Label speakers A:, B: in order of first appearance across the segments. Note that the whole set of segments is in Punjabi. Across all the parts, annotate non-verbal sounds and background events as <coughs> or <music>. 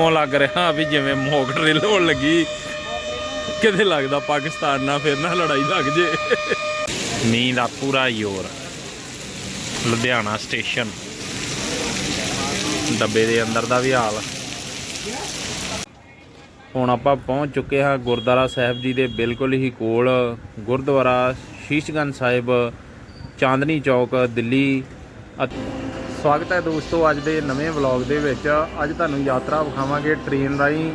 A: ਇਉਂ ਲੱਗ ਰਿਹਾ ਵੀ ਜਿਵੇਂ ਮੋਕ ਡਰਿਲ ਹੋਣ ਲੱਗੀ। ਕਿਤੇ ਲੱਗਦਾ ਪਾਕਿਸਤਾਨ ਨਾਲ ਫਿਰ ਨਾ ਲੜਾਈ ਲੱਗ ਜੇ। ਮੀਂਹ ਦਾ ਪੂਰਾ ਜ਼ੋਰ। ਲੁਧਿਆਣਾ ਸਟੇਸ਼ਨ। ਡੱਬੇ ਦੇ ਅੰਦਰ ਦਾ ਵੀ ਹਾਲ। ਹੁਣ ਆਪਾਂ ਪਹੁੰਚ ਚੁੱਕੇ ਹਾਂ ਗੁਰਦੁਆਰਾ ਸਾਹਿਬ ਜੀ ਦੇ ਬਿਲਕੁਲ ਹੀ ਕੋਲ। ਗੁਰਦੁਆਰਾ ਸ਼ੀਸ਼ਗੰਜ ਸਾਹਿਬ, ਚਾਂਦਨੀ ਚੌਕ, ਦਿੱਲੀ ਸਵਾਗਤ ਹੈ ਦੋਸਤੋ ਅੱਜ ਦੇ ਨਵੇਂ ਵਲੌਗ ਦੇ ਵਿੱਚ। ਅੱਜ ਤੁਹਾਨੂੰ ਯਾਤਰਾ ਵਿਖਾਵਾਂਗੇ ਟ੍ਰੇਨ ਰਾਹੀਂ।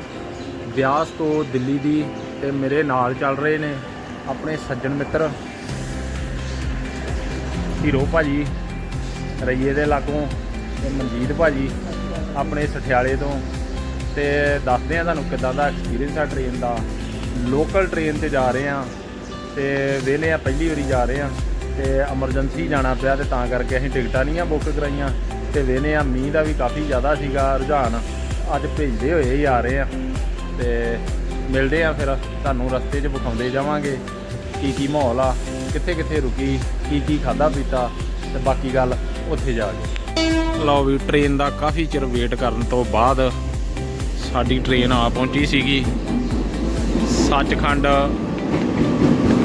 A: ਬਿਆਸ ਤੋਂ ਦਿੱਲੀ ਦੀ ਤੇ ਮੇਰੇ ਨਾਲ ਚੱਲ ਰਹੇ ਨੇ ਆਪਣੇ ਸੱਜਣ ਮਿੱਤਰ। ਹੀਰੋ ਭਾਜੀ, ਰਈਏ ਦੇ ਲਾਗੋਂ ਤੇ ਮਨਜੀਤ ਭਾਜੀ ਆਪਣੇ ਸਠਿਆਲੇ ਤੋਂ। ਤੇ ਦੱਸਦੇ ਆ ਤੁਹਾਨੂੰ ਕਿੱਦਾਂ ਦਾ ਐਕਸਪੀਰੀਅੰਸ ਆ ਟ੍ਰੇਨ ਦਾ। ਲੋਕਲ ਟ੍ਰੇਨ ਤੇ ਜਾ ਰਹੇ ਆ ਤੇ ਵੇਲੇ ਆ ਪਹਿਲੀ ਵਾਰੀ ਜਾ ਰਹੇ ਆ ਤੇ ਐਮਰਜੈਂਸੀ ਜਾਣਾ ਪਿਆ ਤੇ ਤਾਂ ਕਰਕੇ ਅਸੀਂ ਟਿਕਟਾਂ ਨਹੀਂ ਆ ਬੁੱਕ ਕਰਾਈਆਂ ਤੇ ਵੇਲੇ ਆ, ਮੀਂਹ ਦਾ ਵੀ ਕਾਫੀ ਜ਼ਿਆਦਾ ਸੀਗਾ ਰੁਝਾਨ। ਅੱਜ ਭੇਜਦੇ ਹੋਏ ਹੀ ਆ ਰਹੇ ਆ ਤੇ ਮਿਲਦੇ ਆ ਫਿਰ, ਤੁਹਾਨੂੰ ਰਸਤੇ 'ਚ ਵਿਖਾਉਂਦੇ ਜਾਵਾਂਗੇ ਕੀ ਕੀ ਮਾਹੌਲ ਆ, ਕਿੱਥੇ ਕਿੱਥੇ ਰੁਕੀ, ਕੀ ਕੀ ਖਾਦਾ ਪੀਤਾ ਤੇ ਬਾਕੀ ਗੱਲ ਉੱਥੇ ਜਾ ਕੇ। ਲਓ ਵੀ ਟ੍ਰੇਨ ਦਾ ਕਾਫੀ ਚਿਰ ਵੇਟ ਕਰਨ ਤੋਂ ਬਾਅਦ ਸਾਡੀ ਟ੍ਰੇਨ ਆ ਪਹੁੰਚੀ ਸੀਗੀ। ਸੱਚਖੰਡ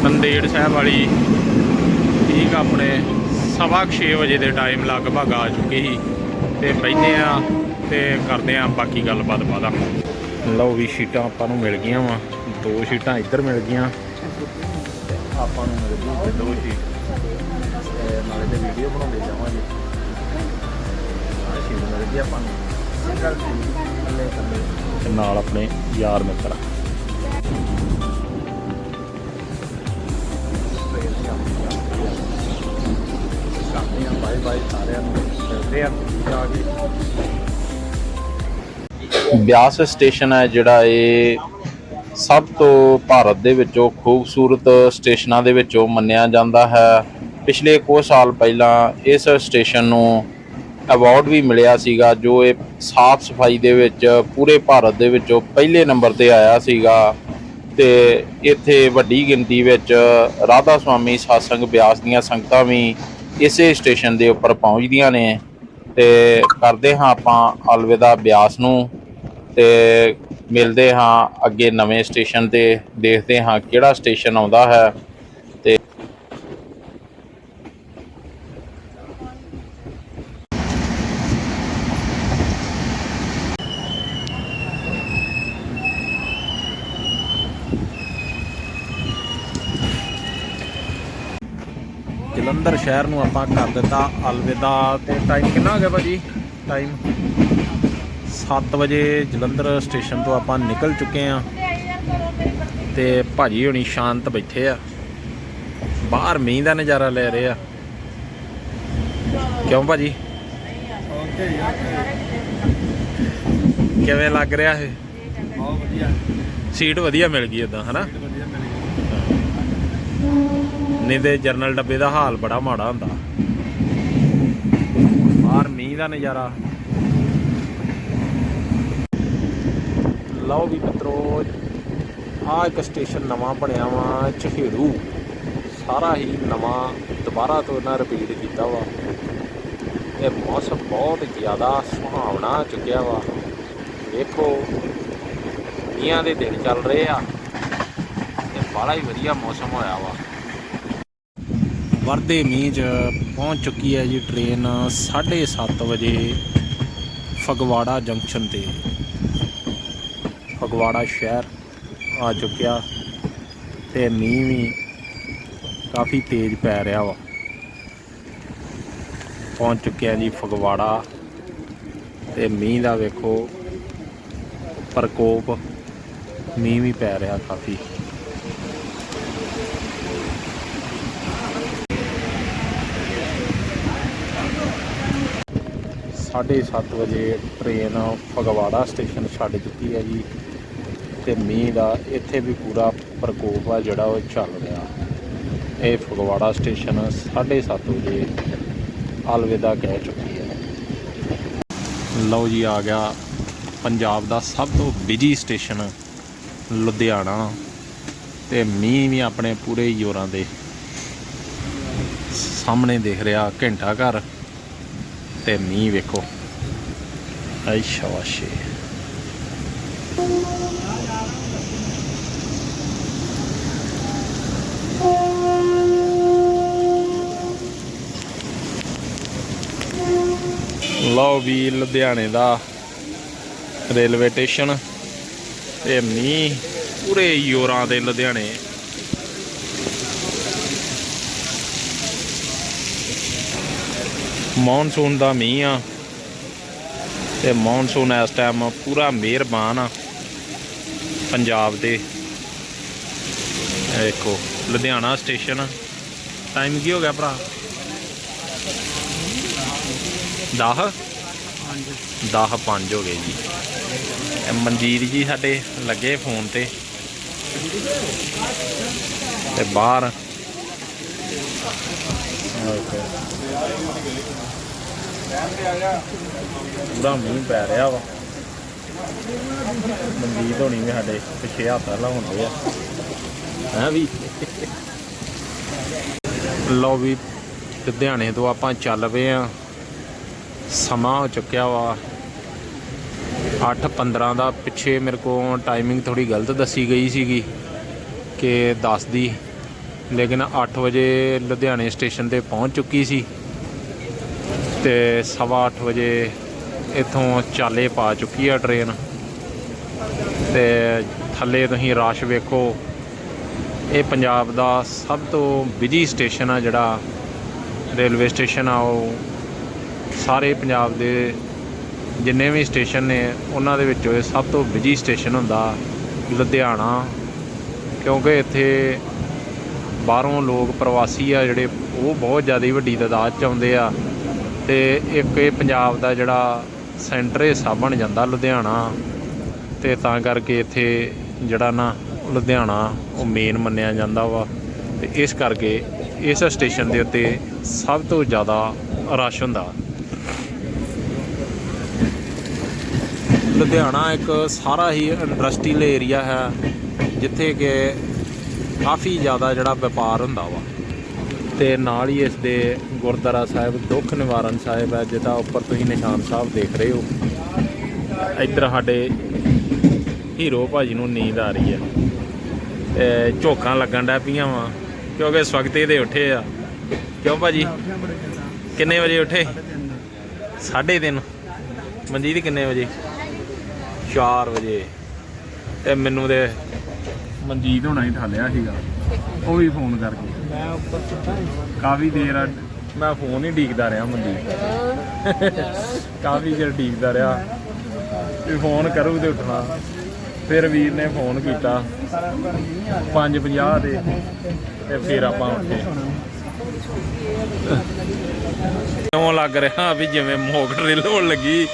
A: ਨੰਦੇੜ ਸਾਹਿਬ ਵਾਲੀ। ਠੀਕ ਆਪਣੇ ਸਵਾ ਕੁ ਛੇ ਵਜੇ ਦੇ ਟਾਈਮ ਲਗਭਗ ਆ ਚੁੱਕੀ ਸੀ। ਤੇ ਬੈਠੇ ਆ ਤੇ ਕਰਦੇ ਆ ਬਾਕੀ ਗੱਲਬਾਤ ਬਾਦਾ ਲਓ ਵੀ ਸ਼ੀਟਾਂ ਆਪਾਂ ਨੂੰ ਮਿਲ ਗਈਆਂ ਵਾ। ਦੋ ਸ਼ੀਟਾਂ ਇੱਧਰ ਮਿਲ ਗਈਆਂ। ਤੇ ਆਪਾਂ ਨੂੰ ਮਿਲ ਗਈ ਦੋ ਸ਼ੀਟ। ਨਾਲੇ ਤੇ ਵੀਡੀਓ ਬਣਾਉਂਦੇ ਜਾਵਾਂਗੇ। ਸ਼ੀਟ ਮਿਲ ਗਈ ਆਪਾਂ ਨੂੰ। ਨਾਲ ਆਪਣੇ ਯਾਰ ਮਿੱਤਰ। ਕਰਦੇ ਆ ਬਾਏ ਬਾਏ ਸਾਰਿਆਂ ਨੂੰ, ਮਿਲਦੇ ਆ ਜਾ ਕੇ। ਬਿਆਸ ਸਟੇਸ਼ਨ ਹੈ ਜਿਹੜਾ ਇਹ ਸਭ ਤੋਂ ਭਾਰਤ ਦੇ ਵਿੱਚੋਂ ਖੂਬਸੂਰਤ ਸਟੇਸ਼ਨਾਂ ਦੇ ਵਿੱਚੋਂ ਮੰਨਿਆ ਜਾਂਦਾ ਹੈ। ਪਿਛਲੇ ਕੁਝ ਸਾਲ ਪਹਿਲਾਂ ਇਸ ਸਟੇਸ਼ਨ ਨੂੰ ਅਵਾਰਡ ਵੀ ਮਿਲਿਆ ਸੀਗਾ, ਜੋ ਇਹ ਸਾਫ਼ ਸਫ਼ਾਈ ਦੇ ਵਿੱਚ ਪੂਰੇ ਭਾਰਤ ਦੇ ਵਿੱਚੋਂ ਪਹਿਲੇ ਨੰਬਰ ਤੇ ਆਇਆ ਸੀਗਾ। ਤੇ ਇੱਥੇ ਵੱਡੀ ਗਿਣਤੀ ਵਿੱਚ ਰਾਧਾ ਸੁਆਮੀ ਸਾਸੰਗ ਬਿਆਸ ਦੀਆਂ ਸੰਗਤਾਂ ਵੀ ਇਸੇ ਸਟੇਸ਼ਨ ਦੇ ਉੱਪਰ ਪਹੁੰਚਦੀਆਂ ਨੇ ਤੇ ਕਰਦੇ ਹਾਂ ਆਪਾਂ ਅਲਵਿਦਾ ਬਿਆਸ ਨੂੰ ਤੇ ਮਿਲਦੇ ਹਾਂ ਅੱਗੇ ਨਵੇਂ ਸਟੇਸ਼ਨ ਤੇ ਦੇਖਦੇ ਹਾਂ ਕਿਹੜਾ ਸਟੇਸ਼ਨ ਆਉਂਦਾ ਹੈ ਤੇ ਜਲੰਧਰ ਸ਼ਹਿਰ ਨੂੰ ਆਪਾਂ ਕਰ ਦਿੱਤਾ ਅਲਵਿਦਾ ਤੇ ਟਾਈਮ ਕਿੰਨਾ ਹੋ ਗਿਆ ਭਾਜੀ? ਟਾਈਮ 7 ਵਜੇ ਜਲੰਧਰ ਸਟੇਸ਼ਨ ਤੋਂ ਆਪਾਂ ਨਿਕਲ ਚੁੱਕੇ ਆ ਤੇ ਭਾਜੀ ਹੁਣੀ ਸ਼ਾਂਤ ਬੈਠੇ ਆ। ਬਾਹਰ ਮੀਂਹ ਦਾ ਨਜ਼ਾਰਾ ਲੈ ਰਹੇ ਆ। ਕਿਉਂ ਭਾਜੀ? ਕਿਵੇਂ ਲੱਗ ਰਿਹਾ ਇਹ?
B: ਬਹੁਤ ਵਧੀਆ।
A: ਸੀਟ ਵਧੀਆ ਮਿਲ ਗਈ ਇਦਾਂ ਹਨਾ? ਨਹੀਂ ਤੇ ਜਰਨਲ ਡੱਬੇ ਦਾ ਹਾਲ ਬੜਾ ਮਾੜਾ ਹੁੰਦਾ। ਬਾਹਰ ਮੀਂਹ ਦਾ ਨਜ਼ਾਰਾ। ਲਓ ਵੀ ਮਿੱਤਰੋ ਆ ਇੱਕ ਸਟੇਸ਼ਨ ਨਵਾਂ ਬਣਿਆ ਵਾ ਚਹੇੜੂ ਸਾਰਾ ਹੀ ਨਵਾਂ, ਦੁਬਾਰਾ ਤੋਂ ਇਹਨਾਂ ਰਿਪੀਟ ਕੀਤਾ ਵਾ। ਇਹ ਮੌਸਮ ਬਹੁਤ ਜ਼ਿਆਦਾ ਸੁਹਾਵਣਾ ਚੁੱਕਿਆ ਵਾ। ਦੇਖੋ ਮੀਆਂ ਦੇ ਦਿਨ ਚੱਲ ਰਹੇ ਆ ਤੇ ਬੜਾ ਹੀ ਵਧੀਆ ਮੌਸਮ ਹੋਇਆ ਵਾ। ਵਰਦੇ ਮੀਂਹ 'ਚ ਪਹੁੰਚ ਚੁੱਕੀ ਹੈ ਜੀ ਟ੍ਰੇਨ 7:30 ਵਜੇ ਫਗਵਾੜਾ ਜੰਕਸ਼ਨ ਤੇ। ਫਗਵਾੜਾ ਸ਼ਹਿਰ ਆ ਚੁੱਕਿਆ ਤੇ ਮੀਂਹ ਵੀ ਕਾਫੀ ਤੇਜ਼ ਪੈ ਰਿਹਾ ਵਾ। ਪਹੁੰਚ ਚੁੱਕਿਆ ਜੀ ਫਗਵਾੜਾ ਤੇ ਮੀਂਹ ਦਾ ਵੇਖੋ ਪ੍ਰਕੋਪ, ਮੀਂਹ ਵੀ ਪੈ ਰਿਹਾ ਕਾਫੀ। ਸਾਢੇ ਸੱਤ ਵਜੇ ਟ੍ਰੇਨ ਫਗਵਾੜਾ ਸਟੇਸ਼ਨ ਛੱਡ ਚੁੱਕੀ ਹੈ ਜੀ। ਤੇ ਮੀਂਹ ਦਾ ਇੱਥੇ ਵੀ ਪੂਰਾ ਪ੍ਰਕੋਪ ਆ ਜਿਹੜਾ ਉਹ ਚੱਲ ਰਿਹਾ। ਇਹ ਫਗਵਾੜਾ ਸਟੇਸ਼ਨ ਸਾਢੇ ਸੱਤ ਵਜੇ ਅਲਵਿਦਾ ਕਹਿ ਚੁੱਕੀ ਹੈ। ਲਓ ਜੀ, ਆ ਗਿਆ ਪੰਜਾਬ ਦਾ ਸਭ ਤੋਂ ਬਿਜ਼ੀ ਸਟੇਸ਼ਨ ਲੁਧਿਆਣਾ। ਤੇ ਮੀਂਹ ਵੀ ਆਪਣੇ ਪੂਰੇ ਜ਼ੋਰਾਂ ਦੇ ਸਾਹਮਣੇ ਦਿਖ ਰਿਹਾ, ਘੰਟਾ ਘਰ। ਤੇ ਮੀਂਹ ਵੇਖੋ ਆਈ ਸ਼ਾਬਾਸ਼ੇ ਲਓ ਵੀ ਲੁਧਿਆਣੇ ਦਾ ਰੇਲਵੇ ਸਟੇਸ਼ਨ। ਤੇ ਮੀਂਹ ਪੂਰੇ ਯੋਰਾਂ ਦੇ ਲੁਧਿਆਣੇ। ਮੌਨਸੂਨ ਦਾ ਮੀਂਹ ਆ। ਤੇ ਮੌਨਸੂਨ ਇਸ ਟਾਈਮ ਪੂਰਾ ਮਿਹਰਬਾਨ ਆ ਪੰਜਾਬ ਦੇ। ਇਹ ਦੇਖੋ, ਲੁਧਿਆਣਾ ਸਟੇਸ਼ਨ ਟਾਈਮ ਕੀ ਹੋ ਗਿਆ ਭਰਾ? 10 10 5 ਹੋ ਗਏ ਜੀ। ਮਨਜੀਤ ਜੀ ਸਾਡੇ ਲੱਗੇ ਫੋਨ ਤੇ। ਤੇ ਬਾਹਰ ਪੂਰਾ ਮੀਂਹ ਪੈ ਰਿਹਾ ਵਾ। ਮਨਜੀਤ ਹੋਣੀ ਵੀ ਸਾਡੇ ਪਿੱਛੇ ਹੱਥ ਲਾਉਂਦੇ ਆ। ਹੈ ਵੀ? ਲਓ ਵੀ, ਲੁਧਿਆਣੇ ਤੋਂ ਆਪਾਂ ਚੱਲ ਪਏ ਆ। ਸਮਾਂ ਹੋ ਚੁੱਕਿਆ ਵਾ। 8:15 ਦਾ ਪਿੱਛੇ ਮੇਰੇ ਕੋਲ ਟਾਈਮਿੰਗ ਥੋੜੀ ਗਲਤ ਦੱਸੀ ਗਈ ਸੀਗੀ ਕਿ 10 ਦੀ। ਲੇਕਿਨ 8 ਵਜੇ ਲੁਧਿਆਣੇ ਸਟੇਸ਼ਨ ਤੇ ਪਹੁੰਚ ਚੁੱਕੀ ਸੀ ਤੇ ਸਵਾ ਅੱਠ ਵਜੇ ਇੱਥੋਂ ਚਾਲੇ ਪਾ ਚੁੱਕੀ ਆ ਟ੍ਰੇਨ। ਤੇ ਥੱਲੇ ਤੁਸੀਂ ਰਸ਼ ਵੇਖੋ, ਇਹ ਪੰਜਾਬ ਦਾ ਸਭ ਤੋਂ ਬਿਜ਼ੀ ਸਟੇਸ਼ਨ ਆ ਜਿਹੜਾ ਰੇਲਵੇ ਸਟੇਸ਼ਨ ਆ, ਉਹ ਸਾਰੇ ਪੰਜਾਬ ਦੇ ਜਿੰਨੇ ਵੀ ਸਟੇਸ਼ਨ ਨੇ, ਉਹਨਾਂ ਦੇ ਵਿੱਚੋਂ ਇਹ ਸਭ ਤੋਂ ਬਿਜ਼ੀ ਸਟੇਸ਼ਨ ਹੁੰਦਾ ਲੁਧਿਆਣਾ। ਕਿਉਂਕਿ ਇੱਥੇ ਬਾਹਰੋਂ ਲੋਕ ਪ੍ਰਵਾਸੀ ਆ ਜਿਹੜੇ, ਉਹ ਬਹੁਤ ਜ਼ਿਆਦਾ ਵੱਡੀ ਤਾਦਾਦ ਚ ਆਉਂਦੇ ਆ। ਤੇ ਇੱਕ ਇਹ ਪੰਜਾਬ ਦਾ ਜਿਹੜਾ ਸੈਂਟਰ ਹਿੱਸਾ ਬਣ ਜਾਂਦਾ ਲੁਧਿਆਣਾ। ਤੇ ਤਾਂ ਕਰਕੇ ਇੱਥੇ ਜਿਹੜਾ ਨਾ ਲੁਧਿਆਣਾ, ਉਹ ਮੇਨ ਮੰਨਿਆ ਜਾਂਦਾ ਵਾ। ਤੇ ਇਸ ਕਰਕੇ ਇਸ ਸਟੇਸ਼ਨ ਦੇ ਉੱਤੇ ਸਭ ਤੋਂ ਜ਼ਿਆਦਾ ਰਸ਼ ਹੁੰਦਾ। ਲੁਧਿਆਣਾ ਇੱਕ ਸਾਰਾ ਹੀ ਇੰਡਸਟਰੀਅਲ ਏਰੀਆ ਹੈ, ਜਿੱਥੇ ਕਿ ਕਾਫੀ ਜ਼ਿਆਦਾ ਜਿਹੜਾ ਵਪਾਰ ਹੁੰਦਾ ਵਾ। ਤੇ ਨਾਲ ਹੀ ਇਸ ਦੇ ਗੁਰਦੁਆਰਾ ਸਾਹਿਬ, ਦੁੱਖ ਨਿਵਾਰਨ ਸਾਹਿਬ ਹੈ, ਜਿਹਦਾ ਉੱਪਰ ਤੁਸੀਂ ਨਿਸ਼ਾਨ ਸਾਹਿਬ ਦੇਖ ਰਹੇ ਹੋ। ਇੱਧਰ ਸਾਡੇ ਹੀਰੋ ਭਾਜੀ ਨੂੰ ਨੀਂਦ ਆ ਰਹੀ ਹੈ। ਤੇ ਝੋਕਾਂ ਲੱਗਣ ਡੈ ਪਈਆਂ ਵਾ, ਕਿਉਂਕਿ ਸਵਖਤੇ ਦੇ ਉੱਠੇ ਆ। ਕਿਉਂ ਭਾਜੀ? ਕਿੰਨੇ ਵਜੇ ਉੱਠੇ? 3:30 ਮਨਜੀਤ, ਕਿੰਨੇ ਵਜੇ? 4 ਵਜੇ। ਤੇ ਮੈਨੂੰ ਤੇ ਮਨਜੀਤ ਹੋਣਾ ਹੀ ਠਾਲਿਆ ਸੀਗਾ। ਉਹ ਵੀ ਫੋਨ ਕਰਕੇ।
B: ਮੈਂ ਉੱਪਰ ਸੁੱਤਾ
A: ਕਾਫੀ ਦੇਰ ਆ- ਮੈਂ ਫੋਨ ਹੀ ਡੀਕਦਾ ਰਿਹਾ ਮਨਜੀਤ। ਕਾਫੀ ਦੇਰ ਡੀਕਦਾ ਰਿਹਾ। ਵੀ ਫੋਨ ਕਰੂ ਤੇ ਉੱਠਣਾ। ਫਿਰ ਵੀਰ ਨੇ ਫੋਨ ਕੀਤਾ। 5:50 ਦੇ। ਤੇ ਫਿਰ ਆਪਾਂ ਉੱਠੇ। ਕਿਉਂ ਲੱਗ ਰਿਹਾ ਵੀ ਜਿਵੇਂ ਮੋਕ ਡਰਿਲ ਹੋਣ ਲੱਗੀ?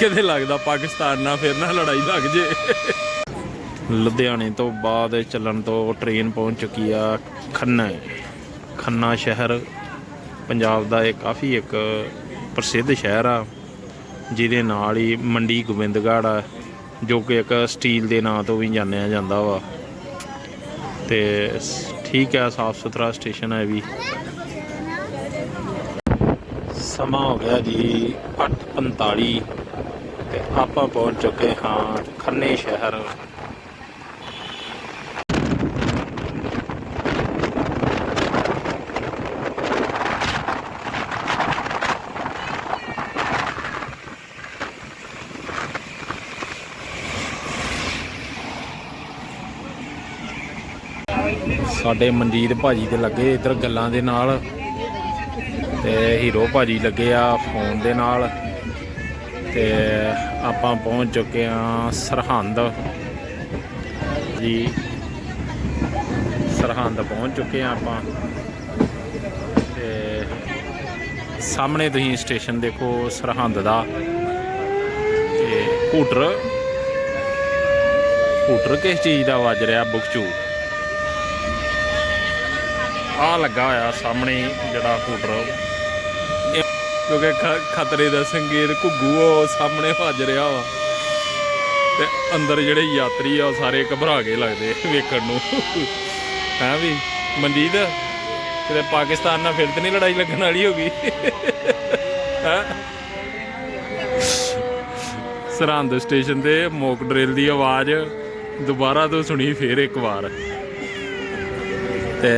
A: ਕਿਤੇ ਲੱਗਦਾ ਪਾਕਿਸਤਾਨ ਨਾਲ ਫਿਰ ਨਾ ਲੜਾਈ ਲੱਗ ਜੇ। ਲੁਧਿਆਣੇ ਤੋਂ ਬਾਅਦ ਚੱਲਣ ਤੋਂ ਟ੍ਰੇਨ ਪਹੁੰਚ ਚੁੱਕੀ ਆ ਖੰਨਾ। ਖੰਨਾ ਸ਼ਹਿਰ ਪੰਜਾਬ ਦਾ ਇਹ ਕਾਫੀ ਇੱਕ ਪ੍ਰਸਿੱਧ ਸ਼ਹਿਰ ਆ, ਜਿਹਦੇ ਨਾਲ ਹੀ ਮੰਡੀ ਗੋਬਿੰਦਗੜ੍ਹ ਆ, ਜੋ ਕਿ ਇੱਕ ਸਟੀਲ ਦੇ ਨਾਂ ਤੋਂ ਵੀ ਜਾਣਿਆ ਜਾਂਦਾ ਵਾ। ਤੇ ਠੀਕ ਆ, ਸਾਫ਼ ਸੁਥਰਾ ਸਟੇਸ਼ਨ ਹੈ ਵੀ। ਸਮਾਂ ਹੋ ਗਿਆ ਜੀ 8:45 ਤੇ ਆਪਾਂ ਪਹੁੰਚ ਚੁੱਕੇ ਹਾਂ ਖੰਨੇ ਸ਼ਹਿਰ। ਸਾਡੇ ਮਨਜੀਤ ਭਾਜੀ ਦੇ ਲੱਗੇ ਇੱਧਰ ਗੱਲਾਂ ਦੇ ਨਾਲ ਤੇ ਹੀਰੋ ਭਾਜੀ ਲੱਗੇ ਆ ਫੋਨ ਦੇ ਨਾਲ ਤੇ ਆਪਾਂ ਪਹੁੰਚ ਚੁੱਕੇ ਆ ਸਰਹੰਦ। ਜੀ, ਸਰਹੰਦ ਪਹੁੰਚ ਚੁੱਕੇ ਆ ਆਪਾਂ। ਤੇ ਸਾਹਮਣੇ ਤੁਸੀਂ ਸਟੇਸ਼ਨ ਦੇਖੋ ਸਰਹੰਦ ਦਾ। ਤੇ ਹੂਟਰ ਹੂਟਰ ਕਿਸ ਚੀਜ਼ ਦਾ ਵੱਜ ਰਿਹਾ ਬੁਕਚੂ ਆ ਲੱਗਾ ਹੋਇਆ ਸਾਹਮਣੇ ਜਿਹੜਾ ਹੂਟਰ। ਕਿਉਂਕਿ ਖਤਰੇ ਦਾ ਸੰਕੇਤ, ਘੁੱਗੂ ਉਹ ਸਾਹਮਣੇ ਵੱਜ ਰਿਹਾ ਵਾ। ਤੇ ਅੰਦਰ ਜਿਹੜੇ ਯਾਤਰੀ ਆ, ਉਹ ਸਾਰੇ ਘਬਰਾ ਕੇ ਲੱਗਦੇ ਵੇਖਣ ਨੂੰ। ਹੈ ਵੀ? ਮਨਜੀਤ, ਕਿਤੇ ਪਾਕਿਸਤਾਨ ਨਾਲ ਫਿਰ ਤੇ ਨਹੀਂ ਲੜਾਈ ਲੱਗਣ ਵਾਲੀ ਹੋ ਗਈ? ਹੈ? ਸਰਹੰਦ ਸਟੇਸ਼ਨ ਤੇ ਮੋਕ ਡਰਿਲ ਦੀ ਆਵਾਜ਼ ਦੁਬਾਰਾ ਤੋਂ ਸੁਣੀ ਫੇਰ ਇੱਕ ਵਾਰ। ਤੇ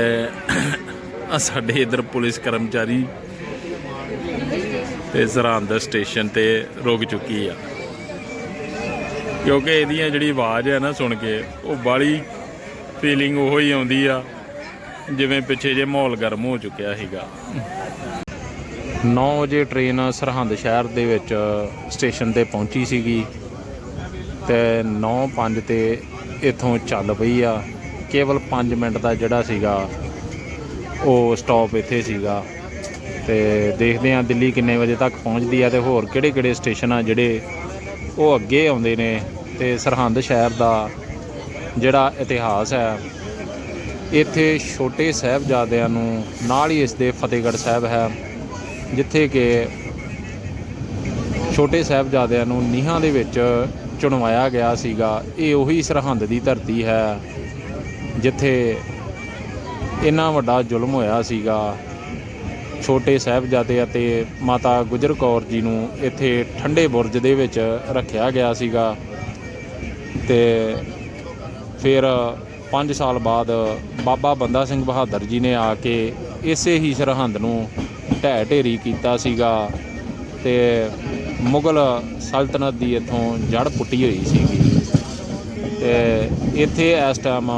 A: <coughs> ਆ ਸਾਡੇ ਇਧਰ ਪੁਲਿਸ ਕਰਮਚਾਰੀ ਤੇ ਸਰਹੰਦ ਸਟੇਸ਼ਨ ਤੇ ਰੁਕ ਚੁੱਕੀ ਆ। ਕਿਉਂਕਿ ਇਹਦੀਆਂ ਜਿਹੜੀ ਆਵਾਜ਼ ਹੈ ਨਾ ਸੁਣ ਕੇ, ਉਹ ਬਾਲੀ ਫੀਲਿੰਗ ਉਹੋ ਹੀ ਆਉਂਦੀ ਆ, ਜਿਵੇਂ ਪਿੱਛੇ ਜੇ ਮਾਹੌਲ ਗਰਮ ਹੋ ਚੁੱਕਿਆ ਸੀਗਾ। 9 ਵਜੇ ਟ੍ਰੇਨ ਸਰਹੰਦ ਸ਼ਹਿਰ ਦੇ ਵਿੱਚ ਸਟੇਸ਼ਨ ਤੇ ਪਹੁੰਚੀ ਸੀਗੀ ਤੇ 9:05 ਤੇ ਇੱਥੋਂ ਚੱਲ ਪਈ ਆ। ਕੇਵਲ 5 ਮਿੰਟ ਦਾ ਜਿਹੜਾ ਸੀਗਾ, ਉਹ ਸਟਾਪ ਇੱਥੇ ਸੀਗਾ। ਤੇ ਦੇਖਦੇ ਆ ਦਿੱਲੀ ਕਿੰਨੇ ਵਜੇ ਤੱਕ ਪਹੁੰਚਦੀ ਆ ਤੇ ਹੋਰ ਕਿਹੜੇ ਕਿਹੜੇ ਸਟੇਸ਼ਨ ਆ ਜਿਹੜੇ ਉਹ ਅੱਗੇ ਆਉਂਦੇ ਨੇ ਤੇ ਸਰਹੰਦ ਸ਼ਹਿਰ ਦਾ ਜਿਹੜਾ ਇਤਿਹਾਸ ਹੈ। ਇੱਥੇ ਛੋਟੇ ਸਾਹਿਬਜ਼ਾਦਿਆਂ ਨੂੰ ਨਾਲ ਹੀ ਇਸ ਦੇ ਫਤਿਹਗੜ੍ਹ ਸਾਹਿਬ ਹੈ, ਜਿੱਥੇ ਕਿ ਛੋਟੇ ਸਾਹਿਬਜ਼ਾਦਿਆਂ ਨੂੰ ਨੀਹਾਂ ਦੇ ਵਿੱਚ ਚੁਣਵਾਇਆ ਗਿਆ ਸੀਗਾ। ਇਹ ਉਹੀ ਸਰਹੰਦ ਦੀ ਧਰਤੀ ਹੈ ਜਿੱਥੇ ਇੰਨਾ ਵੱਡਾ ਜ਼ੁਲਮ ਹੋਇਆ ਸੀਗਾ, ਛੋਟੇ ਸਾਹਿਬਜ਼ਾਦੇ ਅਤੇ ਮਾਤਾ ਗੁਜਰ ਕੌਰ ਜੀ ਨੂੰ ਇੱਥੇ ਠੰਡੇ ਬੁਰਜ ਦੇ ਵਿੱਚ ਰੱਖਿਆ ਗਿਆ ਸੀਗਾ ਤੇ ਫਿਰ 5 ਸਾਲ ਬਾਅਦ ਬਾਬਾ ਬੰਦਾ ਸਿੰਘ ਬਹਾਦਰ ਜੀ ਨੇ ਆ ਕੇ ਇਸੇ ਹੀ ਸਰਹੰਦ ਨੂੰ ਢਹਿ ਢੇਰੀ ਕੀਤਾ ਸੀਗਾ ਤੇ ਮੁਗਲ ਸਲਤਨਤ ਦੀ ਇੱਥੋਂ ਜੜ ਪੁੱਟੀ ਹੋਈ ਸੀਗੀ ਤੇ ਇੱਥੇ ਇਸ ਟਾਈਮ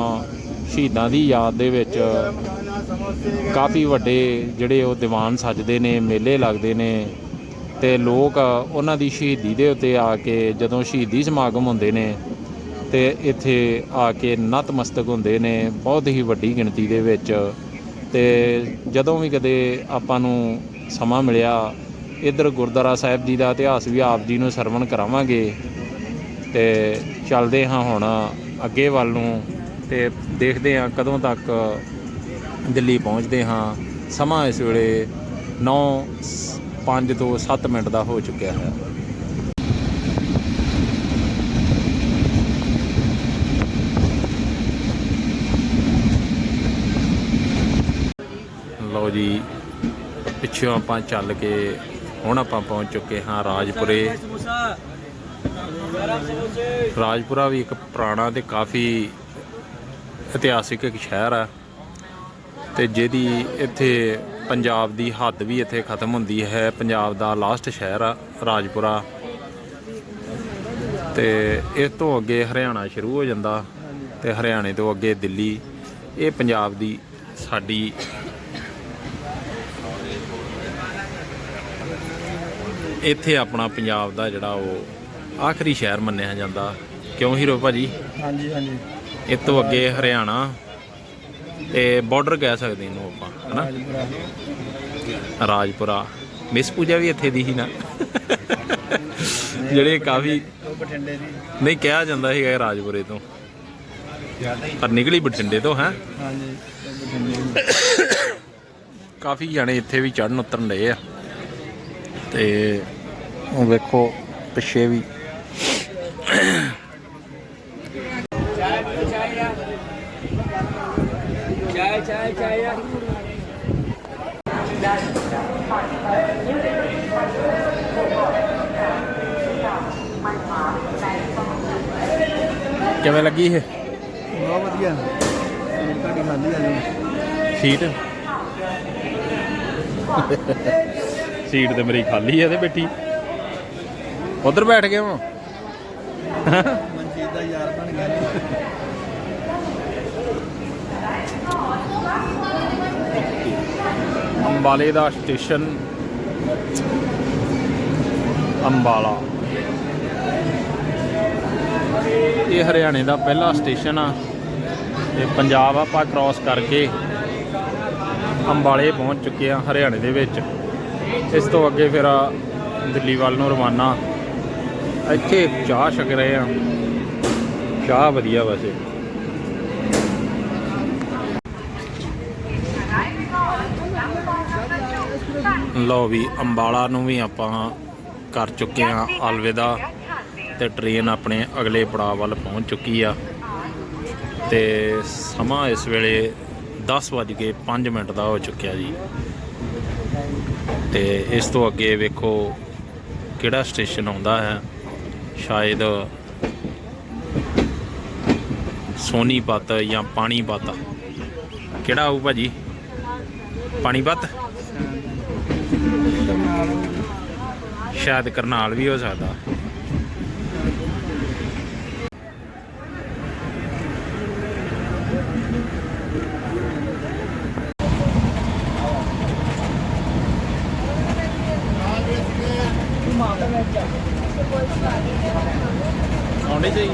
A: ਸ਼ਹੀਦਾਂ ਦੀ ਯਾਦ ਦੇ ਵਿੱਚ ਕਾਫੀ ਵੱਡੇ ਜਿਹੜੇ ਉਹ ਦੀਵਾਨ ਸੱਜਦੇ ਨੇ, ਮੇਲੇ ਲੱਗਦੇ ਨੇ ਤੇ ਲੋਕ ਉਹਨਾਂ ਦੀ ਸ਼ਹੀਦੀ ਦੇ ਉੱਤੇ ਆ ਕੇ ਜਦੋਂ ਸ਼ਹੀਦੀ ਸਮਾਗਮ ਹੁੰਦੇ ਨੇ ਤੇ ਇੱਥੇ ਆ ਕੇ ਨਤਮਸਤਕ ਹੁੰਦੇ ਨੇ, ਬਹੁਤ ਹੀ ਵੱਡੀ ਗਿਣਤੀ ਦੇ ਵਿੱਚ ਤੇ ਜਦੋਂ ਵੀ ਕਦੇ ਆਪਾਂ ਨੂੰ ਸਮਾਂ ਮਿਲਿਆ, ਇੱਧਰ ਗੁਰਦੁਆਰਾ ਸਾਹਿਬ ਜੀ ਦਾ ਇਤਿਹਾਸ ਵੀ ਆਪ ਜੀ ਨੂੰ ਸਰਵਣ ਕਰਾਵਾਂਗੇ ਤੇ ਚੱਲਦੇ ਹਾਂ ਹੁਣ ਅੱਗੇ ਵੱਲ ਨੂੰ। ਤੇ ਦੇਖਦੇ ਹਾਂ ਕਦੋਂ ਤੱਕ ਦਿੱਲੀ ਪਹੁੰਚਦੇ ਹਾਂ। ਸਮਾਂ ਇਸ ਵੇਲੇ 9 5 ਤੋਂ 7 ਮਿੰਟ ਦਾ ਹੋ ਚੁੱਕਿਆ ਹੈ। ਲਓ ਜੀ ਪਿੱਛੋਂ ਆਪਾਂ ਚੱਲ ਕੇ ਹੁਣ ਆਪਾਂ ਪਹੁੰਚ ਚੁੱਕੇ ਹਾਂ ਰਾਜਪੁਰੇ। ਰਾਜਪੁਰਾ ਵੀ ਇੱਕ ਪੁਰਾਣਾ ਤੇ ਕਾਫੀ ਇਤਿਹਾਸਿਕ ਇੱਕ ਸ਼ਹਿਰ ਆ ਤੇ ਜਿਹਦੀ ਇੱਥੇ ਪੰਜਾਬ ਦੀ ਹੱਦ ਵੀ ਇੱਥੇ ਖਤਮ ਹੁੰਦੀ ਹੈ। ਪੰਜਾਬ ਦਾ ਲਾਸਟ ਸ਼ਹਿਰ ਆ, ਰਾਜਪੁਰਾ। ਤੇ ਇਸ ਤੋਂ ਅੱਗੇ ਹਰਿਆਣਾ ਸ਼ੁਰੂ ਹੋ ਜਾਂਦਾ ਤੇ ਹਰਿਆਣੇ ਤੋਂ ਅੱਗੇ ਦਿੱਲੀ। ਇਹ ਪੰਜਾਬ ਦੀ ਸਾਡੀ ਇੱਥੇ ਆਪਣਾ ਪੰਜਾਬ ਦਾ ਜਿਹੜਾ ਉਹ ਆਖਰੀ ਸ਼ਹਿਰ ਮੰਨਿਆ ਜਾਂਦਾ। ਕਿਉਂ ਹੀਰੋ ਭਾਜੀ?
B: ਹਾਂਜੀ ਹਾਂਜੀ।
A: ਇਹ ਤੋਂ ਅੱਗੇ ਹਰਿਆਣਾ ਤੇ ਬਾਰਡਰ ਕਹਿ ਸਕਦੇ ਇਹਨੂੰ ਆਪਾਂ, ਹਨਾ?
B: ਰਾਜਪੁਰਾ।
A: ਰਾਜਪੁਰਾ ਮਿਸ ਪੂਜਾ ਵੀ ਇੱਥੇ ਦੀ ਹੀ ਨਾ। ਜਿਹੜੇ ਕਾਫੀ
B: ਬਠਿੰਡੇ ਦੀ
A: ਨਹੀਂ, ਕਿਹਾ ਜਾਂਦਾ ਸੀਗਾ ਰਾਜਪੁਰੇ ਤੋਂ। ਪਰ ਨਿਕਲੀ ਬਠਿੰਡੇ ਤੋਂ, ਹੈ?
B: ਹਾਂਜੀ
A: ਕਾਫੀ ਜਾਣੇ ਇੱਥੇ ਵੀ ਚੜਨ ਉਤਰਨ ਲਏ ਆ। ਤੇ ਉਹ ਵੇਖੋ ਪਿੱਛੇ ਵੀ ਕਿਵੇਂ ਲੱਗੀ ਇਹ?
B: ਬਹੁਤ ਵਧੀਆ। ਸੀਟ ਘਾਟੀ ਖਾਲੀ ਆ
A: ਸੀਟ? ਸੀਟ ਤੇ ਮੇਰੀ ਖਾਲੀ ਆ ਤੇ ਬੈਠੀ। ਉਧਰ ਬੈਠ ਗਿਆ ਵਾਂ
B: ਮਨਜੀਤ ਦਾ ਯਾਰ ਬਣ ਗਿਆ
A: ਅੰਬਾਲੇ ਦਾ ਸਟੇਸ਼ਨ। ਅੰਬਾਲਾ। ਇਹ ਹਰਿਆਣੇ ਦਾ ਪਹਿਲਾ ਸਟੇਸ਼ਨ ਆ ਤੇ ਪੰਜਾਬ ਆਪਾਂ ਕ੍ਰਾਸ ਕਰਕੇ ਅੰਬਾਲੇ ਪਹੁੰਚ ਚੁੱਕੇ ਆ ਹਰਿਆਣੇ ਦੇ ਵਿੱਚ। ਇਸ ਤੋਂ ਅੱਗੇ ਫਿਰ ਆ ਦਿੱਲੀ ਵੱਲ ਨੂੰ ਰਵਾਨਾ। ਇੱਥੇ ਚਾਹ ਛਕ ਰਹੇ ਆ। ਚਾਹ ਵਧੀਆ ਵੈਸੇ। ਲਓ ਵੀ ਅੰਬਾਲਾ ਨੂੰ ਵੀ ਆਪਾਂ ਕਰ ਚੁੱਕੇ ਆ ਅਲਵਿਦਾ। ਤੇ ਟ੍ਰੇਨ ਆਪਣੇ ਅਗਲੇ ਪੜਾਅ ਵੱਲ ਪਹੁੰਚ ਚੁੱਕੀ ਆ। ਤੇ ਸਮਾਂ ਇਸ ਵੇਲੇ 10:05 ਮਿੰਟ ਦਾ ਹੋ ਚੁੱਕਿਆ ਜੀ। ਤੇ ਇਸ ਤੋਂ ਅੱਗੇ ਵੇਖੋ ਕਿਹੜਾ ਸਟੇਸ਼ਨ ਆਉਂਦਾ ਹੈ। ਸ਼ਾਇਦ ਸੋਨੀਪਤ ਜਾਂ ਪਾਣੀਪਤ ਕਿਹੜਾ ਆਊ ਭਾਜੀ? ਪਾਣੀਪਤ ਸ਼ਾਇਦ ਕਰਨਾਲ ਵੀ ਹੋ ਸਕਦਾ ਆਉਂਦੇ ਜਾਈ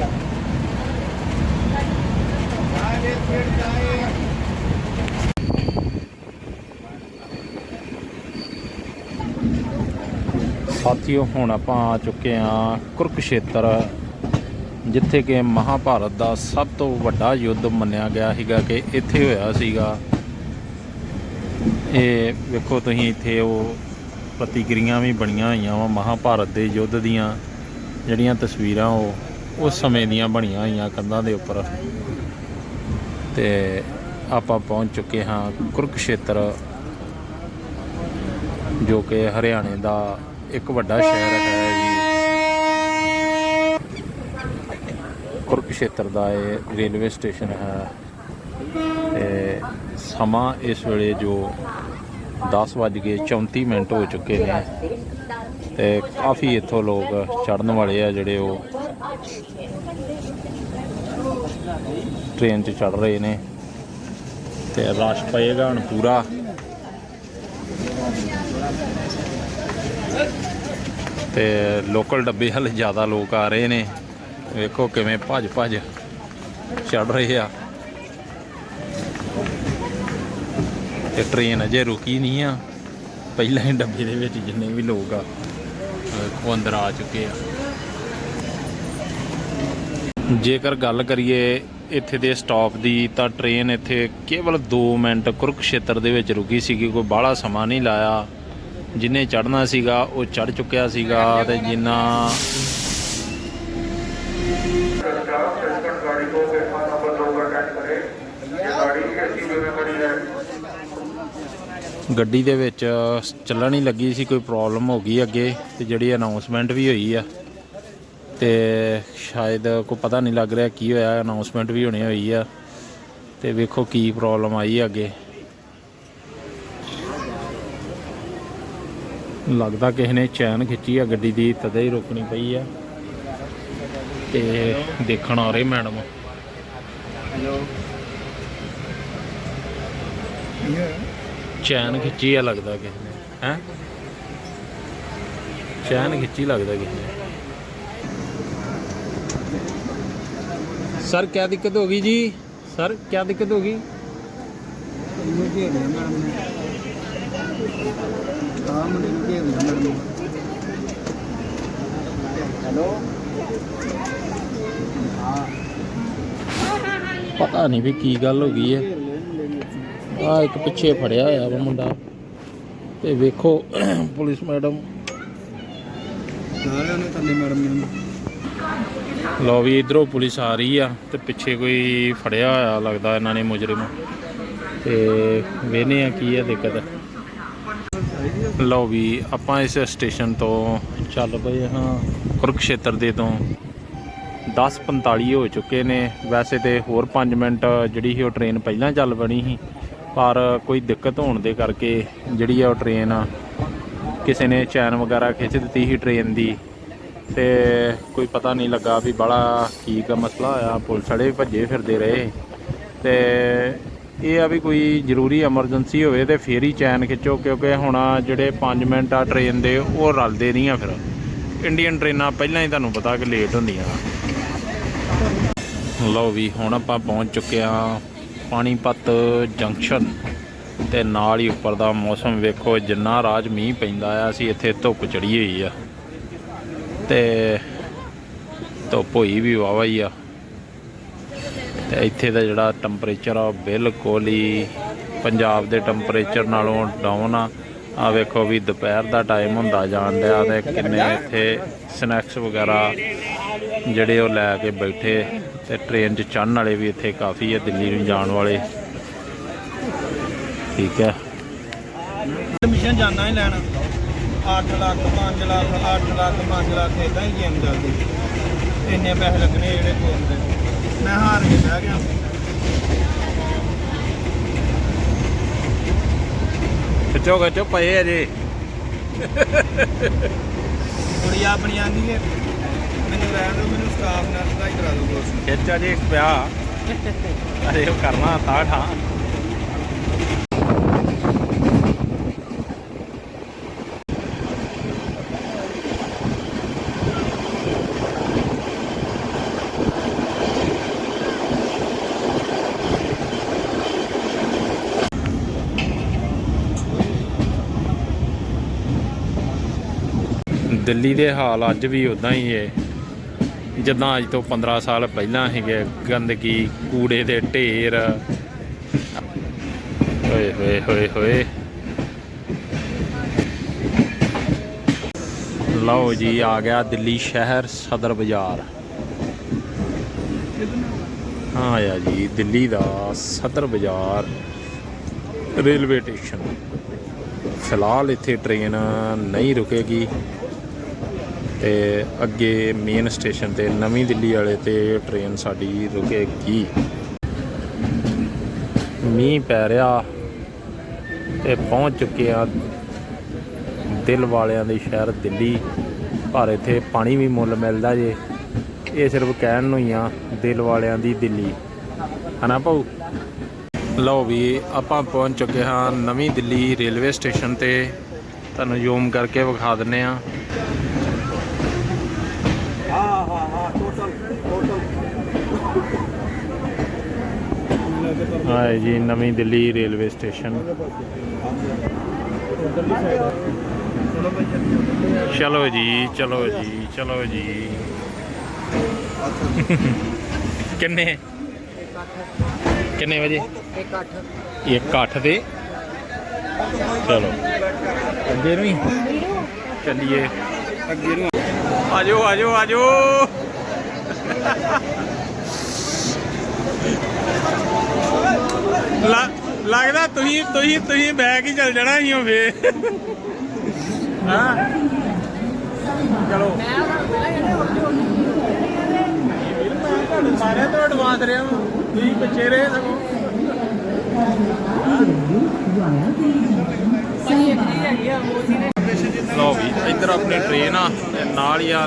A: ਸਾਥੀਓ, ਹੁਣ ਆਪਾਂ ਆ ਚੁੱਕੇ ਆ ਕੁਰਕਸ਼ੇਤਰ, ਜਿੱਥੇ ਕਿ ਮਹਾਭਾਰਤ ਦਾ ਸਭ ਤੋਂ ਵੱਡਾ ਯੁੱਧ ਮੰਨਿਆ ਗਿਆ ਸੀਗਾ ਕਿ ਇੱਥੇ ਹੋਇਆ ਸੀਗਾ। ਇਹ ਵੇਖੋ ਤੁਸੀਂ ਇੱਥੇ ਉਹ ਪ੍ਰਤੀਕਿਰਿਆਵਾਂ ਵੀ ਬਣੀਆਂ ਹੋਈਆਂ ਵਾ, ਮਹਾਭਾਰਤ ਦੇ ਯੁੱਧ ਦੀਆਂ ਜਿਹੜੀਆਂ ਤਸਵੀਰਾਂ ਉਹ ਉਸ ਸਮੇਂ ਦੀਆਂ ਬਣੀਆਂ ਹੋਈਆਂ ਕੰਧਾਂ ਦੇ ਉੱਪਰ। ਤੇ ਆਪਾਂ ਪਹੁੰਚ ਚੁੱਕੇ ਹਾਂ ਕੁਰਕਸ਼ੇਤਰ, ਜੋ ਕਿ ਹਰਿਆਣੇ ਦਾ ਇੱਕ ਵੱਡਾ ਸ਼ਹਿਰ ਹੈ ਜੀ। ਕੁਰਕਸ਼ੇਤਰ ਦਾ ਇਹ ਰੇਲਵੇ ਸਟੇਸ਼ਨ ਹੈ। ਤੇ ਸਮਾਂ ਇਸ ਵੇਲੇ ਜੋ 10:34 ਮਿੰਟ ਹੋ ਚੁੱਕੇ ਨੇ। ਤੇ ਕਾਫੀ ਇੱਥੋਂ ਲੋਕ ਚੜਨ ਵਾਲੇ ਆ ਜਿਹੜੇ ਉਹ ਟ੍ਰੇਨ 'ਚ ਚੜ ਰਹੇ ਨੇ। ਤੇ ਰਸ਼ ਪਏਗਾ ਹੁਣ ਪੂਰਾ। ਤੇ ਲੋਕਲ ਡੱਬੇ ਹਲ ਜ਼ਿਆਦਾ ਲੋਕ ਆ ਰਹੇ ਨੇ। ਵੇਖੋ ਕਿਵੇਂ ਭੱਜ ਭੱਜ ਚੜ ਰਹੇ ਆ। ਤੇ ਟ੍ਰੇਨ ਅਜੇ ਰੁਕੀ ਨਹੀਂ ਆ। ਪਹਿਲਾਂ ਹੀ ਡੱਬੇ ਦੇ ਵਿੱਚ ਜਿੰਨੇ ਵੀ ਲੋਕ ਆ ਵੇਖੋ ਅੰਦਰ ਆ ਚੁੱਕੇ ਆ। ਜੇਕਰ ਗੱਲ ਕਰੀਏ ਇੱਥੇ ਦੇ ਸਟਾਪ ਦੀ, ਤਾਂ ਟ੍ਰੇਨ ਇੱਥੇ ਕੇਵਲ 2 ਮਿੰਟ ਕੁਰਕਸ਼ੇਤਰ ਦੇ ਵਿੱਚ ਰੁਕੀ ਸੀਗੀ, ਕੋਈ ਬਾਹਲਾ ਸਮਾਂ ਨਹੀਂ ਲਾਇਆ। ਜਿਨੇ ਚੜਨਾ ਸੀਗਾ, ਉਹ ਚੜ ਚੁੱਕਿਆ ਸੀਗਾ ਤੇ ਜਿੰਨਾ ਗੱਡੀ ਦੇ ਵਿੱਚ ਚੱਲਣ ਹੀ ਲੱਗੀ ਸੀ, ਕੋਈ ਪ੍ਰੋਬਲਮ ਹੋ ਗਈ ਅੱਗੇ ਤੇ ਜਿਹੜੀ ਅਨਾਉਂਸਮੈਂਟ ਵੀ ਹੋਈ ਆ ਤੇ ਸ਼ਾਇਦ ਕੋ ਪਤਾ ਨਹੀਂ ਲੱਗ ਰਿਹਾ ਕੀ ਹੋਇਆ ਅਨਾਉਂਸਮੈਂਟ ਵੀ ਹੋਣੀ ਹੋਈ ਆ ਤੇ ਵੇਖੋ ਕੀ ਪ੍ਰੋਬਲਮ ਆਈ ਅੱਗੇ। ਲੱਗਦਾ ਕਿਸੇ ਨੇ ਚੈਨ ਖਿੱਚੀ ਆ ਗੱਡੀ ਦੀ ਤਦੇ ਹੀ ਰੁਕਣੀ ਪਈ ਆ ਤੇ ਦੇਖਣ ਆ ਰਹੇ ਮੈਡਮ
B: ਹੈਲੋ
A: ਚੈਨ ਖਿੱਚੀ ਆ ਲੱਗਦਾ ਕਿਸੇ ਨੇ ਹੈ ਚੈਨ ਖਿੱਚੀ ਲੱਗਦਾ ਕਿਸੇ ਨੇ सर क्या दिक्कत होगी जी सर क्या दिक्कत होगी
B: ਮੁੰਡੇ ਨੂੰ ਘੇਰ ਲਿਆ ਮੈਡਮ ਨੇ। ਹੈਲੋ?
A: ਪਤਾ ਨਹੀਂ ਵੀ ਕੀ ਗੱਲ ਹੋ ਗਈ ਹੈ ਆ ਇੱਕ ਪਿੱਛੇ ਫੜਿਆ ਹੋਇਆ ਵਾ ਮੁੰਡਾ। ਤੇ ਵੇਖੋ ਪੁਲਿਸ ਮੈਡਮ।
B: ਸਾਰਿਆਂ ਨੇ ਥੱਲੇ ਮੈਡਮ ਨੇ
A: ਲੋ ਵੀ ਇਧਰੋਂ ਪੁਲਿਸ ਆ ਰਹੀ ਆ ਤੇ ਪਿੱਛੇ ਕੋਈ ਫੜਿਆ ਹੋਇਆ ਲੱਗਦਾ ਇਹਨਾਂ ਨੇ ਮੁਜਰਮ। ਤੇ ਵੇਨੇ ਆ ਕੀ ਆ ਦਿੱਕਤ। ਲਓ ਵੀ ਆਪਾਂ ਇਸ ਸਟੇਸ਼ਨ ਤੋਂ ਚੱਲ ਪਏ ਹਾਂ ਕੁਰਕਸ਼ੇਤਰ ਦੇ ਤੋਂ। 10:45 ਹੋ ਚੁੱਕੇ ਨੇ। ਵੈਸੇ ਤੇ ਹੋਰ 5 ਮਿੰਟ ਜਿਹੜੀ ਸੀ ਉਹ ਟ੍ਰੇਨ ਪਹਿਲਾਂ ਚੱਲ ਬਣੀ ਸੀ। ਪਰ ਕੋਈ ਦਿੱਕਤ ਹੋਣ ਦੇ ਕਰਕੇ ਜਿਹੜੀ ਆ ਉਹ ਟ੍ਰੇਨ ਕਿਸੇ ਨੇ ਚੈਨ ਵਗੈਰਾ ਖਿੱਚ ਦਿੱਤੀ ਸੀ ਟ੍ਰੇਨ ਦੀ। ਤੇ ਕੋਈ ਪਤਾ ਨਹੀਂ ਲੱਗਾ ਵੀ ਬੜਾ ਕੀ ਦਾ ਮਸਲਾ ਹੋਇਆ। ਪੁਲਿਸ ਵਾਲੇ ਵੀ ਭੱਜੇ ਫਿਰਦੇ ਰਹੇ। ਤੇ ਇਹ ਆ ਵੀ ਕੋਈ ਜ਼ਰੂਰੀ ਐਮਰਜੈਂਸੀ ਹੋਵੇ ਤੇ ਫੇਰ ਹੀ ਚੈਨ ਖਿੱਚੋ, ਕਿਉਂਕਿ ਹੁਣ ਜਿਹੜੇ 5 ਮਿੰਟ ਆ ਟ੍ਰੇਨ ਦੇ, ਉਹ ਰਲਦੇ ਨਹੀਂ ਆ ਫਿਰ। ਇੰਡੀਅਨ ਟ੍ਰੇਨਾਂ ਪਹਿਲਾਂ ਹੀ ਤੁਹਾਨੂੰ ਪਤਾ ਕਿ ਲੇਟ ਹੁੰਦੀਆਂ। ਲਓ ਵੀ, ਹੁਣ ਆਪਾਂ ਪਹੁੰਚ ਚੁੱਕੇ ਆ ਪਾਣੀਪਤ ਜੰਕਸ਼ਨ ਤੇ ਨਾਲ ਹੀ ਉੱਪਰ ਦਾ ਮੌਸਮ ਵੇਖੋ, ਜਿੰਨਾ ਰਾਜ ਮੀਂਹ ਪੈਂਦਾ ਆ, ਅਸੀਂ ਇੱਥੇ ਧੁੱਪ ਚੜੀ ਹੋਈ ਆ। ਤੇ ਧੁੱਪ ਹੋਈ ਵੀ ਵਾਵਾ ਹੀ ਆ। ਤੇ ਇੱਥੇ ਦਾ ਜਿਹੜਾ ਟੈਂਪਰੇਚਰ ਆ ਉਹ ਬਿਲਕੁਲ ਹੀ ਪੰਜਾਬ ਦੇ ਟੈਂਪਰੇਚਰ ਨਾਲੋਂ ਡਾਊਨ ਆ। ਆ ਵੇਖੋ ਵੀ ਦੁਪਹਿਰ ਦਾ ਟਾਈਮ ਹੁੰਦਾ ਜਾਣ ਡਿਆ ਤੇ ਕਿੰਨੇ ਇੱਥੇ ਸਨੈਕਸ ਵਗੈਰਾ ਜਿਹੜੇ ਉਹ ਲੈ ਕੇ ਬੈਠੇ ਤੇ ਟ੍ਰੇਨ 'ਚ ਚੜ੍ਹਨ ਵਾਲੇ ਵੀ ਇੱਥੇ ਕਾਫੀ ਆ, ਦਿੱਲੀ ਨੂੰ ਜਾਣ ਵਾਲੇ। ਠੀਕ ਹੈ
B: ਐਡਮਿਸ਼ਨ ਜਾਣਾ ਹੀ ਲੈਣ। 8 ਲੱਖ 5 ਲੱਖ 8 ਲੱਖ 5 ਲੱਖ ਇਦਾਂ ਹੀ ਗੇਮ ਚੱਲਦੀ। ਇੰਨੇ ਪੈਸੇ ਲੱਗਣੇ ਜਿਹੜੇ ਟ੍ਰੇਨ ਦੇ ਮੈਂ ਹਾਰ ਕੇ ਬਹਿ ਗਿਆ।
A: ਖਿੱਚੋ ਖਿੱਚੋ ਪਏ ਅਜੇ
B: ਕੁੜੀ ਆਪਣੀ ਆਂਦੀ ਹੈ ਮੈਨੂੰ ਰਹਿਣ ਦਿਓ ਮੈਨੂੰ ਸਟਾਫ ਨਾਲ ਸਦਾਈ ਕਰਾ ਦਿਓ ਕੋਰਸ
A: ਖਿੱਚ ਅਜੇ ਪਿਆ। ਅਜੇ ਉਹ ਕਰਨਾ ਤਾਂ ਦਿੱਲੀ ਦੇ ਹਾਲ ਅੱਜ ਵੀ ਉਦਾਂ ਹੀ ਹੈ ਜਿੱਦਾਂ ਅੱਜ ਤੋਂ 15 ਸਾਲ ਪਹਿਲਾਂ ਹੈਗੇ ਗੰਦਗੀ, ਕੂੜੇ ਦੇ ਢੇਰ। ਓਏ ਹੋਏ ਹੋਏ ਹੋਏ। ਲਓ ਜੀ, ਆ ਗਿਆ ਦਿੱਲੀ ਸ਼ਹਿਰ ਸਦਰ ਬਾਜ਼ਾਰ। ਹਾਂ ਆਇਆ ਜੀ, ਦਿੱਲੀ ਦਾ ਸਦਰ ਬਾਜ਼ਾਰ ਰੇਲਵੇ ਸਟੇਸ਼ਨ। ਫਿਲਹਾਲ ਇੱਥੇ ਟ੍ਰੇਨ ਨਹੀਂ ਰੁਕੇਗੀ। ਤੇ ਅੱਗੇ ਮੇਨ ਸਟੇਸ਼ਨ ਤੇ ਨਵੀਂ ਦਿੱਲੀ ਵਾਲੇ ਤੇ ਟ੍ਰੇਨ ਸਾਡੀ ਰੁਕੇਗੀ। ਮੀਂਹ ਪੈ ਰਿਹਾ ਤੇ ਪਹੁੰਚ ਚੁੱਕੇ ਆ ਦਿਲ ਵਾਲਿਆਂ ਦੇ ਸ਼ਹਿਰ ਦਿੱਲੀ। ਪਰ ਇੱਥੇ ਪਾਣੀ ਵੀ ਮੁੱਲ ਮਿਲਦਾ ਜੇ। ਇਹ ਸਿਰਫ ਕਹਿਣ ਨੂੰ ਹੀ ਆ, ਦਿਲ ਵਾਲਿਆਂ ਦੀ ਦਿੱਲੀ। ਹਨਾ ਭਾਊ? ਲਓ ਵੀ, ਆਪਾਂ ਪਹੁੰਚ ਚੁੱਕੇ ਹਾਂ ਨਵੀਂ ਦਿੱਲੀ ਰੇਲਵੇ ਸਟੇਸ਼ਨ ਤੇ। ਤੁਹਾਨੂੰ ਜ਼ੂਮ ਕਰਕੇ ਵਿਖਾ ਦਿੰਨੇ ਆ
B: ਹਾਂ ਹਾਂ ਹਾਂ ਟੋਟਲ ਟੋਟਲ
A: ਹਾਂ ਜੀ ਨਵੀਂ ਦਿੱਲੀ ਰੇਲਵੇ ਸਟੇਸ਼ਨ
B: ਚਲੋ ਭਾਈ ਜਲਦੀ
A: ਚਲੋ ਜੀ ਚਲੋ ਜੀ ਚਲੋ ਜੀ ਕਿੰਨੇ ਕਿੰਨੇ ਵਜੇ
B: ਇੱਕ ਅੱਠ
A: ਇੱਕ ਅੱਠ ਦੇ ਚਲੋ ਅੱਗੇ ਨੂੰ ਹੀ ਚੱਲੀਏ
B: ਅੱਗੇ ਨੂੰ
A: ਆਜੋ ਆਜੋ ਆਜੋ ਲਾ- ਲੱਗਦਾ ਤੁਸੀਂ ਤੁਸੀਂ ਤੁਸੀਂ ਬੈਗ ਹੀ ਚੱਲ ਜਾਣਾ ਸੀ ਫੇ ਹਾਂ। ਚਲੋ। ਸਾਰੇ ਤੋਂ ਐਡਵਾਂਸ ਰਿਹਾ ਵਾਂ। ਤੁਸੀਂ ਪਿੱਛੇ ਰਹੇ ਸਗੋਂ। ਲਓ ਵੀ ਇੱਧਰ ਆਪਣੀ ਟ੍ਰੇਨ ਆ ਤੇ ਨਾਲ ਹੀ ਆ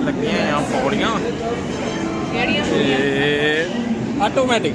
A: ਲੱਗੀਆਂ ਆ ਪੌੜੀਆਂ। ਤੇ ਆਟੋਮੈਟਿਕ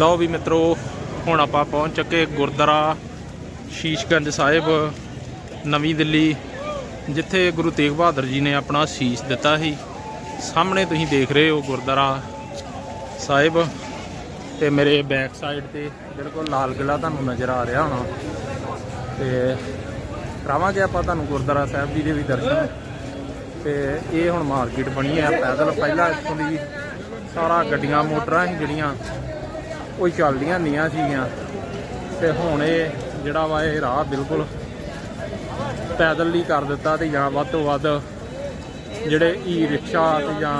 A: ਲਓ ਵੀ ਮਿੱਤਰੋ, ਹੁਣ ਆਪਾਂ ਪਹੁੰਚ ਚੁੱਕੇ ਗੁਰਦੁਆਰਾ ਸ਼ੀਸ਼ਗੰਜ ਸਾਹਿਬ, ਨਵੀਂ ਦਿੱਲੀ, ਜਿੱਥੇ ਗੁਰੂ ਤੇਗ ਬਹਾਦਰ ਜੀ ਨੇ ਆਪਣਾ ਸੀਸ ਦਿੱਤਾ ਸੀ। ਸਾਹਮਣੇ ਤੁਸੀਂ ਦੇਖ ਰਹੇ ਹੋ ਗੁਰਦੁਆਰਾ ਸਾਹਿਬ ਤੇ ਮੇਰੇ ਬੈਕ ਸਾਈਡ ਤੇ ਬਿਲਕੁਲ ਲਾਲ ਕਿਲਾ ਤੁਹਾਨੂੰ ਨਜ਼ਰ ਆ ਰਿਹਾ ਹੋਣਾ। ਤੇ ਕਰਾਵਾਂਗੇ ਆਪਾਂ ਤੁਹਾਨੂੰ ਗੁਰਦੁਆਰਾ ਸਾਹਿਬ ਜੀ ਦੇ ਵੀ ਦਰਸ਼ਨ। ਤੇ ਇਹ ਹੁਣ ਮਾਰਕੀਟ ਬਣੀ ਹੈ ਪੈਦਲ ਪਹਿਲਾਂ ਇੱਥੋਂ ਦੀ ਸਾਰਾ ਗੱਡੀਆਂ, ਮੋਟਰਾਂ ਸੀ ਜਿਹੜੀਆਂ ਉਹ ਚੱਲਦੀਆਂ ਹੁੰਦੀਆਂ ਸੀਗੀਆਂ। ਤੇ ਹੁਣ ਇਹ ਜਿਹੜਾ ਵਾ ਇਹ ਰਾਹ ਬਿਲਕੁਲ ਪੈਦਲ ਹੀ ਕਰ ਦਿੱਤਾ ਤੇ ਜਾਂ ਵੱਧ ਤੋਂ ਵੱਧ ਜਿਹੜੇ ਈ ਰਿਕਸ਼ਾ ਤੇ ਜਾਂ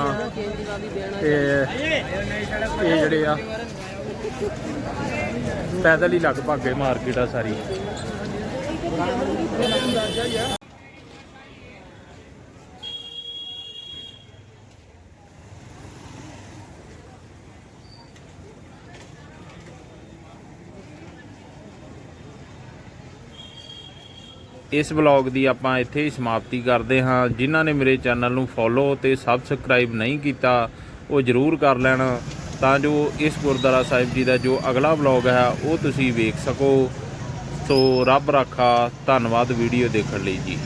A: ਇਹ ਇਹ ਜਿਹੜੇ ਆ, ਪੈਦਲ ਹੀ ਲਗਭਗ ਇਹ ਮਾਰਕੀਟ ਆ ਸਾਰੀ। ਇਸ ਵਲੌਗ ਦੀ ਆਪਾਂ ਇੱਥੇ ਹੀ ਸਮਾਪਤੀ ਕਰਦੇ ਹਾਂ। ਜਿਨ੍ਹਾਂ ਨੇ ਮੇਰੇ ਚੈਨਲ ਨੂੰ ਫੋਲੋ ਤੇ ਸਬਸਕ੍ਰਾਈਬ ਨਹੀਂ ਕੀਤਾ, ਉਹ ਜਰੂਰ ਕਰ ਲੈਣ। ਤਾਂ ਜੋ ਇਸ ਗੁਰਦੁਆਰਾ ਸਾਹਿਬ ਜੀ ਦਾ ਜੋ ਅਗਲਾ ਵਲੌਗ ਹੈ, ਉਹ ਤੁਸੀਂ ਵੇਖ ਸਕੋ। ਸੋ ਰੱਬ ਰਾਖਾ, ਧੰਨਵਾਦ ਵੀਡੀਓ ਦੇਖਣ ਲਈ ਜੀ।